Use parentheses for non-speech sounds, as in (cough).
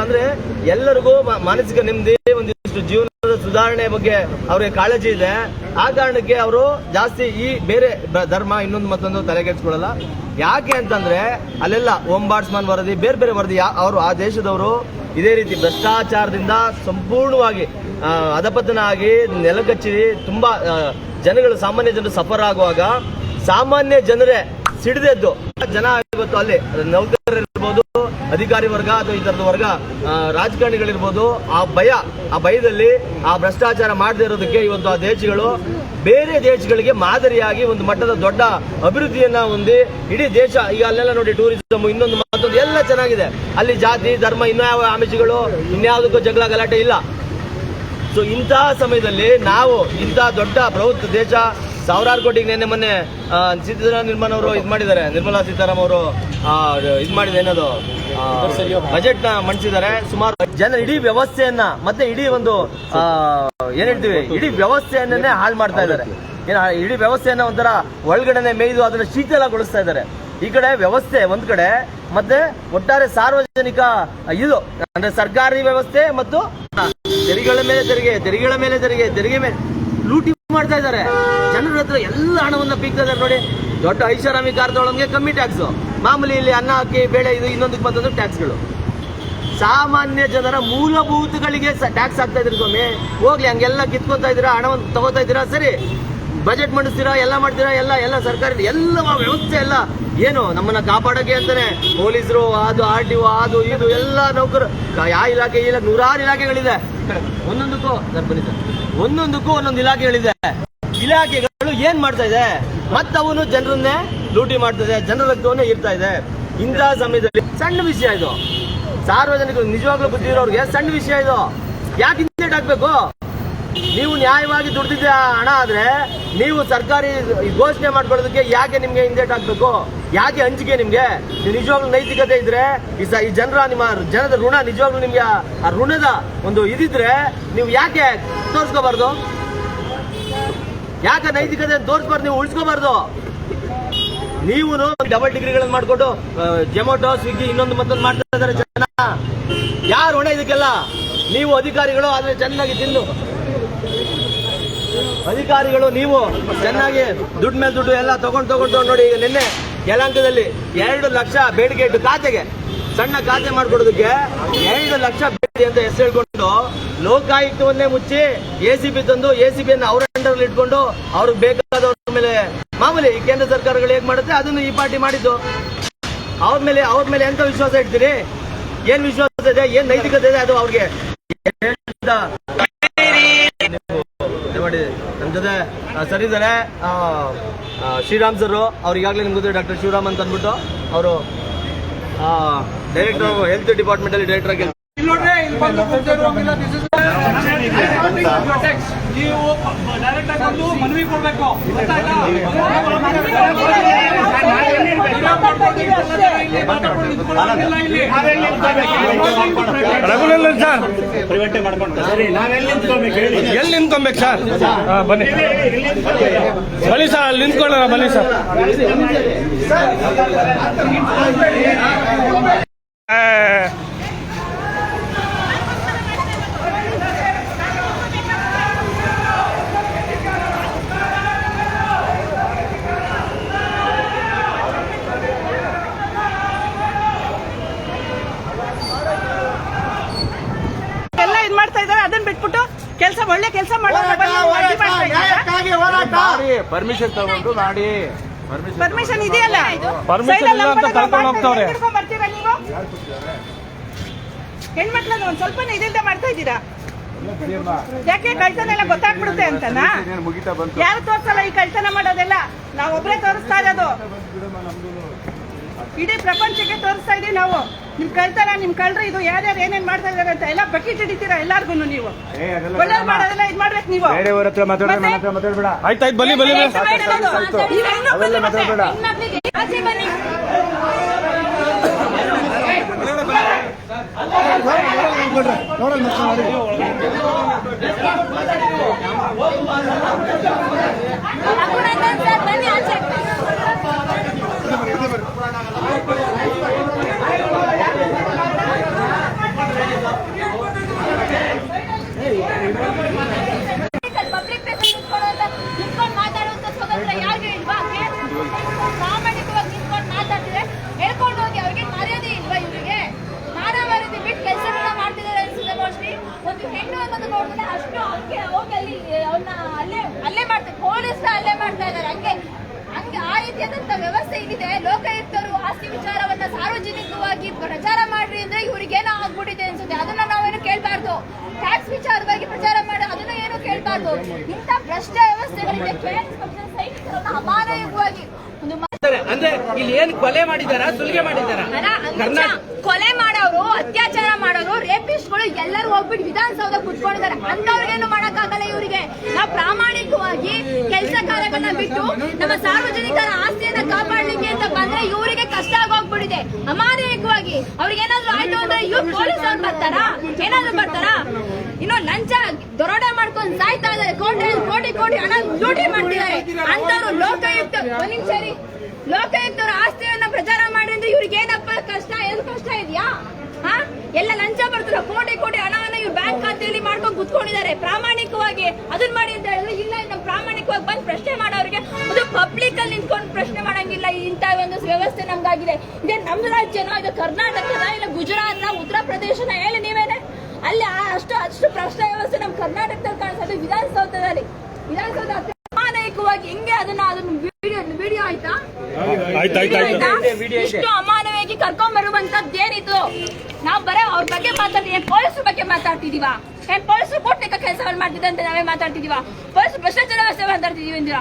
ಅದ್ರ ಎಲ್ಲರಿಗೂ ಮಾನಸಿಕ ನೆಮ್ಮದಿ, ಒಂದಿಷ್ಟು ಜೀವನದ ಸುಧಾರಣೆ ಬಗ್ಗೆ ಅವ್ರಿಗೆ ಕಾಳಜಿ ಇದೆ. ಆ ಕಾರಣಕ್ಕೆ ಅವರು ಜಾಸ್ತಿ ಈ ಬೇರೆ ಧರ್ಮ ಇನ್ನೊಂದು ಮತ್ತೊಂದು ತಲೆಗೆಡ್ಸ್ಕೊಳ್ಳಲ್ಲ ಯಾಕೆ ಅಂತಂದ್ರೆ ಅಲ್ಲೆಲ್ಲ ಓಂಬಾಡ್ಸ್ಮನ್ ವರದಿ, ಬೇರೆ ಬೇರೆ ವರದಿ ಅವರು ಆ ದೇಶದವರು ಇದೇ ರೀತಿ ಭ್ರಷ್ಟಾಚಾರದಿಂದ ಸಂಪೂರ್ಣವಾಗಿ ಅಧಪತನ ಆಗಿ ನೆಲಕಚ್ಚಿ ತುಂಬಾ ಜನಗಳು, ಸಾಮಾನ್ಯ ಜನರು ಸಫರ್ ಆಗುವಾಗ ಸಾಮಾನ್ಯ ಜನರೇ ಸಿಡಿದೆದ್ದು. ಜನ ಇವತ್ತು ಅಲ್ಲಿ ನೌಕರರಿರ್ಬೋದು ಅಧಿಕಾರಿ ವರ್ಗ ಅಥವಾ ಈ ತರದ ವರ್ಗ ರಾಜಕಾರಣಿಗಳಿರ್ಬೋದು, ಆ ಭಯ, ಆ ಭಯದಲ್ಲಿ, ಆ ಭ್ರಷ್ಟಾಚಾರ ಮಾಡದೇ ಇರೋದಕ್ಕೆ ಇವತ್ತು ಆ ದೇಶಗಳು ಬೇರೆ ದೇಶಗಳಿಗೆ ಮಾದರಿಯಾಗಿ ಒಂದು ಮಟ್ಟದ ದೊಡ್ಡ ಅಭಿವೃದ್ಧಿಯನ್ನ ಹೊಂದಿ ಇಡೀ ದೇಶ, ಈಗ ಅಲ್ಲೆಲ್ಲ ನೋಡಿ ಟೂರಿಸಂ, ಇನ್ನೊಂದು ಮತ್ತೊಂದು ಎಲ್ಲ ಚೆನ್ನಾಗಿದೆ. ಅಲ್ಲಿ ಜಾತಿ, ಧರ್ಮ ಇನ್ಯಾವ ಆಮಿಷಗಳು ಇನ್ಯಾವುದಕ್ಕೂ ಜಗಳ, ಗಲಾಟೆ ಇಲ್ಲ. ಸೊ ಇಂತಹ ಸಮಯದಲ್ಲಿ ನಾವು ಇಂತಹ ದೊಡ್ಡ ಬೃಹತ್ ದೇಶ ಸಾವಿರಾರು ಕೋಟಿಗೆ ನಿನ್ನೆ ಮೊನ್ನೆ ಸಿದ್ದರಾಮ ನಿರ್ಮಾಣ ಅವರು ಇದು ಮಾಡಿದ್ದಾರೆ. ನಿರ್ಮಲಾ ಸೀತಾರಾಮ್ ಅವರು ಇದು ಮಾಡಿದ ಏನದು? ಬಜೆಟ್ನ ಮಂಡಿಸಿದ್ದಾರೆ. ಸುಮಾರು ಜನ ಇಡೀ ವ್ಯವಸ್ಥೆಯನ್ನ, ಮತ್ತೆ ಇಡೀ ಒಂದು ಏನ್ ಹೇಳ್ತೀವಿ? ಇಡೀ ವ್ಯವಸ್ಥೆಯನ್ನೇ ಹಾಳು ಮಾಡ್ತಾ ಇದ್ದಾರೆ. ಏನ ಇಡೀ ವ್ಯವಸ್ಥೆಯನ್ನ ಒಂಥರ ಒಳಗಡೆನೆ ಮೇಯ್ದು ಅದನ್ನ ಶೀತಲಗೊಳಿಸ್ತಾ ಇದ್ದಾರೆ. ಈ ಕಡೆ ವ್ಯವಸ್ಥೆ ಒಂದ್ ಕಡೆ, ಮತ್ತೆ ಒಟ್ಟಾರೆ ಸಾರ್ವಜನಿಕ, ಇದು, ಅಂದ್ರೆ ಸರ್ಕಾರಿ ವ್ಯವಸ್ಥೆ ಮತ್ತು ತೆರಿಗೆಗಳ ಮೇಲೆ ತೆರಿಗೆ, ತೆರಿಗೆಗಳ ಮೇಲೆ ತೆರಿಗೆ ತೆರಿಗೆ ಮೇಲೆ ಲೂಟಿ ಮಾಡ್ತಾ ಇದ್ದಾರೆ. ಜನರ ಹತ್ರ ಎಲ್ಲ ಹಣವನ್ನ ಪೀಕ್ತಾ ಇದ್ದಾರೆ ನೋಡಿ. ದೊಡ್ಡ ಐಷಾರಾಮಿ ಕಾರ್ ತಗೊಳ್ಳೋಂಗೆ ಕಮ್ಮಿ ಟ್ಯಾಕ್ಸ್ ಮಾಮೂಲಿ ಇಲ್ಲಿ ಅನ್ನ ಅಕ್ಕಿ ಬೆಳೆ ಇದು ಇನ್ನೊಂದಕ್ಕೆ ಬಂದದ್ದು ಟ್ಯಾಕ್ಸ್ಗಳು ಸಾಮಾನ್ಯ ಜನರ ಮೂಲಭೂತಗಳಿಗೆ ಟ್ಯಾಕ್ಸ್ ಆಗ್ತಾ ಇದ್ರಿ ಸ್ವಾಮಿ. ಹೋಗ್ಲಿ, ಹಂಗೆಲ್ಲ ಕಿತ್ಕೊತಾ ಇದ್ದೀರಾ, ಹಣವನ್ನು ತಗೋತಾ ಇದ್ದೀರಾ, ಸರಿ. ಬಜೆಟ್ ಮಂಡಿಸ್ತೀರಾ, ಎಲ್ಲ ಮಾಡ್ತೀರಾ, ಎಲ್ಲ ಎಲ್ಲ ಸರ್ಕಾರ ಎಲ್ಲ ವ್ಯವಸ್ಥೆ ಎಲ್ಲ. ಏನು, ನಮ್ಮನ್ನ ಕಾಪಾಡೋಕೆ ಅಂತಾನೆ ಪೊಲೀಸರು, ಅದು, ಆರ್ ಟಿ ಅದು, ಇದು, ಎಲ್ಲ ನೌಕರು. ಯಾವ ಇಲಾಖೆ ಇಲ್ಲ ನೂರಾರು ಇಲಾಖೆಗಳಿದೆ. (laughs) ಒಂದೊಂದಕ್ಕೂ, ಸರ್, ಬನ್ನಿ, ಸರ್. ಒಂದೊಂದಕ್ಕೂ ಒಂದೊಂದು ಇಲಾಖೆಗಳಿದೆ ಇಲಾಖೆಗಳು ಏನ್ ಮಾಡ್ತಾ ಇದೆ? ಮತ್ತವನು ಜನರನ್ನೇ ಲೂಟಿ ಮಾಡ್ತದೆ ಜನರ ರಕ್ತವನ್ನೇ ಇರ್ತಾ ಇದೆ. ಇಂತಹ ಸಮಯದಲ್ಲಿ ಸಣ್ಣ ವಿಷಯ ಇದು. ಸಾರ್ವಜನಿಕರು ನಿಜವಾಗ್ಲೂ ಬುದ್ಧಿ ಇರೋರಿಗೆ ಸಣ್ಣ ವಿಷಯ ಇದು. ಯಾಕೆ ಹಿಂದೇಟ್ ಹಾಕ್ಬೇಕು? ನೀವು ನ್ಯಾಯವಾಗಿ ದುಡ್ದಿದ್ದ ಹಣ ಆದ್ರೆ ನೀವು ಸರ್ಕಾರಿ ಘೋಷಣೆ ಮಾಡ್ಕೊಳ್ಳೋದಕ್ಕೆ ಯಾಕೆ ನಿಮ್ಗೆ ಹಿಂದೇಟ್ ಹಾಕ್ಬೇಕು? ಯಾಕೆ ಹಂಚಿಕೆ ನಿಮ್ಗೆ? ನಿಜವಾಗ್ಲೂ ನೈತಿಕತೆ ಇದ್ರೆ, ಈ ಸ- ಈ ಜನರ ನಿಮ್ಮ ಜನದ ಋಣ, ನಿಜವಾಗ್ಲೂ ನಿಮ್ಗೆ ಆ- ಋಣದ ಒಂದು ಇದಿದ್ರೆ ನೀವು ಯಾಕೆ ತೋರಿಸ್ಕೋಬಾರ್ದು? ಯಾಕೆ ನೈತಿಕತೆ ತೋರಿಸ್ಬಾರ್ದು, ನೀವು ಉಳಿಸ್ಕೋಬಾರ್ದು? ನೀವು ಡಬಲ್ ಡಿಗ್ರಿಗಳನ್ನು ಮಾಡ್ಕೊಂಡು ಜೊಮೊಟೊ ಸ್ವಿಗ್ಗಿ ಇನ್ನೊಂದು ಮತ್ತೊಂದು ಮಾಡ್ತಾ ಇದ್ದಾರೆ ಜನ. ಯಾರು ಋಣ ಇದಕ್ಕೆಲ್ಲ? ನೀವು ಅಧಿಕಾರಿಗಳು, ಆದ್ರೆ ಚೆನ್ನಾಗಿ ತಿಂದು ಅಧಿಕಾರಿಗಳು, ನೀವು ಚೆನ್ನಾಗಿ ದುಡ್ಡು ಮೇಲೆ ದುಡ್ಡು ಎಲ್ಲ ತಗೊಂಡು ತಗೊಂಡು ನೋಡಿ ಈಗ ನಿನ್ನೆ ಯಲಾಂಕದಲ್ಲಿ ಎರಡು ಲಕ್ಷ ಬೇಡಿಕೆ ಇಟ್ಟು ಖಾತೆಗೆ ಸಣ್ಣ ಖಾತೆ ಮಾಡ್ಕೊಡೋದಕ್ಕೆ ಎರಡು ಲಕ್ಷ ಬೇಡಿಕೆ ಅಂತ ಹೆಸರು ಹೇಳ್ಕೊಂಡು ಲೋಕಾಯುಕ್ತವನ್ನೇ ಮುಚ್ಚಿ ಎ ಸಿ ಬಿ ತಂದು ಎ ಸಿ ಬಿಯನ್ನು ಅವರ ಅಂಡರ್ ಇಟ್ಕೊಂಡು ಅವ್ರಿಗೆ ಬೇಕಾದವ್ರ ಮೇಲೆ ಮಾಮೂಲಿ ಈ ಕೇಂದ್ರ ಸರ್ಕಾರಗಳು ಹೇಗೆ ಮಾಡುತ್ತೆ ಅದನ್ನು ಈ ಪಾರ್ಟಿ ಮಾಡಿದ್ದು. ಅವ್ರ ಮೇಲೆ ಅವ್ರ ಮೇಲೆ ಎಂತ ವಿಶ್ವಾಸ ಇಡ್ತೀರಿ? ಏನ್ ವಿಶ್ವಾಸ ಇದೆ ಏನ್ ನೈತಿಕತೆ ಇದೆ ಅದು ಅವ್ರಿಗೆ? ನಮ್ಮ ಜೊತೆ ಸರ್ ಆ, ಆ, ಶ್ರೀರಾಮ್ ಸರ್ ಅವ್ರು ಈಗಾಗಲೇ ನಿಮ್ಗೆ ಗೊತ್ತಿದೆ ಡಾಕ್ಟರ್ ಶಿವರಾಮ್ ಅಂತ ಅಂದ್ಬಿಟ್ಟು ಅವರು ಡೈರೆಕ್ಟರ್ ಹೆಲ್ತ್ ಡಿಪಾರ್ಟ್ಮೆಂಟ್ ಅಲ್ಲಿ ಡೈರೆಕ್ಟರ್ ಆಗಿ ನೀವು ಡೈರೆಕ್ಟ್ ಆಗಿ ಬಂದು ಮನವಿ ಕೊಡ್ಬೇಕು. ರಘುನಂದನ್ ಸರ್ ಎಲ್ಲಿ ನಿಂತ್ಕೊಬೇಕು ಸರ್? ಹಾ, ಬನ್ನಿ. ಬನ್ನಿ ಸರ್ ಅಲ್ಲಿ ನಿಂತ್ಕೊಳ್ಳೋಣ ಬನ್ನಿ ಸರ್. ಆ, ಎಲ್ಲ ಇದ್ ಮಾಡ್ತಾ ಇದಾರೆ ಅದನ್ನ ಬಿಟ್ಬಿಟ್ಟು ಕೆಲಸ ಒಳ್ಳೆ ಕೆಲಸ ಪರ್ಮಿಷನ್ ತಗೊಂಡು ಮಾಡಿ ಪರ್ಮಿಷನ್ ಇದೆಯಲ್ಲ? ಪರ್ಮಿಷನ್ ಇಲ್ಲ ಅಂತ ಕರ್ಕೊಂಡು ಹೋಗ್ತವ್ರೆ. ಬರ್ತೀರಾ ನೀವು? ಹೆಣ್ಮಕ್ಳನ್ನ ಒಂದ್ ಸ್ವಲ್ಪ ಇದಿಲ್ದೆ ಮಾಡ್ತಾ ಇದ್ದೀರಾ? ಯಾಕೆ ಕಳ್ತನ ಎಲ್ಲ ಗೊತ್ತಾಗ್ಬಿಡುತ್ತೆ ಅಂತನಾ? ಯಾರು ತೋರ್ಸಲ್ಲ ಈ ಕಳ್ತನ ಮಾಡೋದೆಲ್ಲ? ನಾವ್ ಒಬ್ರೇ ತೋರಿಸ್ತಾ ಇರೋದು. ಇಡೀ ಪ್ರಪಂಚಕ್ಕೆ ತೋರಿಸ್ತಾ ಇದೀವಿ ನಾವು. ನಿಮ್ ಕಳ್ತಾರ ನಿಮ್ ಕಳ್ರಿ ಇದು ಯಾರ್ಯಾರು ಏನೇನ್ ಮಾಡ್ತಾ ಇದಾರೆ ಅಂತ ಎಲ್ಲ ಬಕೆಟ್ ಹಿಡಿತೀರಾ ಎಲ್ಲಾರ್ಗು ನೀವು? ಒಳ್ಳೆ ಮಾಡೋದೆಲ್ಲ ಇದ್ ಮಾಡ್ಬೇಕು ನೀವು. ಆಯ್ತಾಯ್ತು ಬನ್ನಿ ಬನ್ನಿ. ಮಾಡ್ತಾ ಇದ್ದಾರೆ. ಹಂಗೆ ಹಂಗೆ ಆ ರೀತಿಯಾದಂತ ವ್ಯವಸ್ಥೆ ಇಲ್ಲಿದೆ. ಲೋಕಾಯುಕ್ತರು ಆಸ್ತಿ ವಿಚಾರವನ್ನ ಸಾರ್ವಜನಿಕವಾಗಿ ಪ್ರಚಾರ ಮಾಡ್ರಿ ಅಂದ್ರೆ ಇವ್ರಿಗೇನೋ ಆಗ್ಬಿಟ್ಟಿದೆ ಅನ್ಸುತ್ತೆ. ಅದನ್ನ ನಾವೇನು ಕೇಳಬಾರ್ದು. ಟ್ಯಾಕ್ಸ್ ವಿಚಾರವಾಗಿ ಪ್ರಚಾರ ಮಾಡಿ ಅದನ್ನ ಏನು ಕೇಳ್ಬಾರ್ದು. ಇಂಥ ಭ್ರಷ್ಟ ವ್ಯವಸ್ಥೆಗಳಿಗೆ ಕೇಂದ್ರ ಅಂದ್ರೆ ಇಲ್ಲಿ ಏನು ಕೊಲೆ ಮಾಡಿದಾರ ಸುಲಿಗೆ ಮಾಡಿದಾರ ಕೊಲೆ ಮಾಡೋರು ಅತ್ಯಾಚಾರ ಮಾಡೋರು ರೇಪಿಸ್ಟ್ಗಳು ಎಲ್ಲರೂ ಹೋಗ್ಬಿಟ್ಟು ವಿಧಾನಸೌಧ ಕುತ್ಕೊಂಡಿದ್ದಾರೆ. ಅಂತ ಬಿಟ್ಟು ನಮ್ಮ ಸಾರ್ವಜನಿಕರ ಆಸ್ತಿಯನ್ನ ಕಾಪಾಡ್ಲಿಕ್ಕೆ ಅಂತ ಬಂದ್ರೆ ಇವರಿಗೆ ಕಷ್ಟ ಆಗೋಗ್ಬಿಟ್ಟಿದೆ. ಅವ್ರಿಗೆ ಏನಾದ್ರು ಆಯ್ತು ಅಂದ್ರೆ ಇವ್ರು ಪೊಲೀಸ್ ಅವ್ರು ಬರ್ತಾರಾ? ಏನಾದ್ರು ಬರ್ತಾರಾ? ಇನ್ನು ಲಂಚ ದೊರೋಡ ಮಾಡ್ಕೊಂಡು ಸಾಯ್ತಾ ಇದಾರೆ ಕೋಟಿ ಕೋಟಿ ಕೋಟಿ ಹಣ ಲೂಟಿ ಮಾಡ್ತಿದ್ದಾರೆ. ಅಂತವ್ರು ಲೋಕಾಯುಕ್ತ ಒಂದ್ ನಿಮಿಷ ಆಸ್ತಿಯನ್ನ ಪ್ರಚಾರ ಮಾಡಿ ಅಂದ್ರೆ ಇವ್ರಿಗೆ ಏನಪ್ಪ ಕಷ್ಟ? ಏನು ಕಷ್ಟ ಇದೆಯಾ? ಹಾ? ಎಲ್ಲ ಲಂಚ ಬರ್ತಾರ ಕೋಟಿ ಕೋಟಿ ಹಣವನ್ನ ಇವ್ರು ಬ್ಯಾಂಕ್ ಖಾತೆಯಲ್ಲಿ ಮಾಡ್ಕೊಂಡು ಕುತ್ಕೊಂಡಿದ್ದಾರೆ. ಪ್ರಾಮಾಣಿಕವಾಗಿ ಅದನ್ನ ಮಾಡಿ ಅಂತ ಹೇಳಿದ್ರೆ ಇಲ್ಲ ನಮ್ಮ ಪ್ರಾಮಾಣಿಕವಾಗಿ ಬಂದು ಪ್ರಶ್ನೆ ಮಾಡೋರಿಗೆ. ಅದು ಪಬ್ಲಿಕ್ ಅಲ್ಲಿ ನಿಂತ್ಕೊಂಡು ಪ್ರಶ್ನೆ ಮಾಡಂಗಿಲ್ಲ. ಇಂತ ಒಂದು ವ್ಯವಸ್ಥೆ ನಮ್ಗಾಗಿದೆ. ಇದೆ ನಮ್ಮ ರಾಜ್ಯನ ಇದು ಕರ್ನಾಟಕದ ಇಲ್ಲ ಗುಜರಾತ್ನ ಉತ್ತರ ಪ್ರದೇಶನ ಹೇಳಿ ನೀವೇನೆ. ಅಲ್ಲಿ ಅಷ್ಟು ಅಷ್ಟು ಪ್ರಶ್ನೆ ವ್ಯವಸ್ಥೆ ನಮ್ಮ ಕರ್ನಾಟಕದಲ್ಲಿ ಕಾಣಿಸೋದು ವಿಧಾನಸೌಧದಲ್ಲಿ. ವಿಧಾನಸೌಧ ಅಮಾನಯಿಕವಾಗಿ ಹೆಂಗೆ ಅದನ್ನ ಅದನ್ನ ವಿಡಿಯೋ ವಿಡಿಯೋ ಆಯ್ತಾ? ಆಯ್ತಾ? ಇಷ್ಟು ಅಮಾನವಾಗಿ ಕರ್ಕೊಂಡ್ ಬರುವಂತದ್ದು ಏನಿತ್ತು ನಾವ್ ಬರೇ ಅವ್ರ ಬಗ್ಗೆ ಮಾತಾಡ್ತೀವಿ ಪೊಲೀಸರ ಬಗ್ಗೆ ಮಾತಾಡ್ತಿದೀವ ಏನ್ ಪೊಲೀಸರು ಕೊಟ್ಟಿಕ ಕೆಲಸಗಳು ಮಾಡ್ತಿದ್ದೆ ಅಂತ ನಾವೇ ಮಾತಾಡ್ತಿದೀವ ಪೊಲೀಸ್ ಭ್ರಷ್ಟಾಚಾರ ವ್ಯವಸ್ಥೆ ಮಾತಾಡ್ತಿದೀವಿ ಅಂದಿರ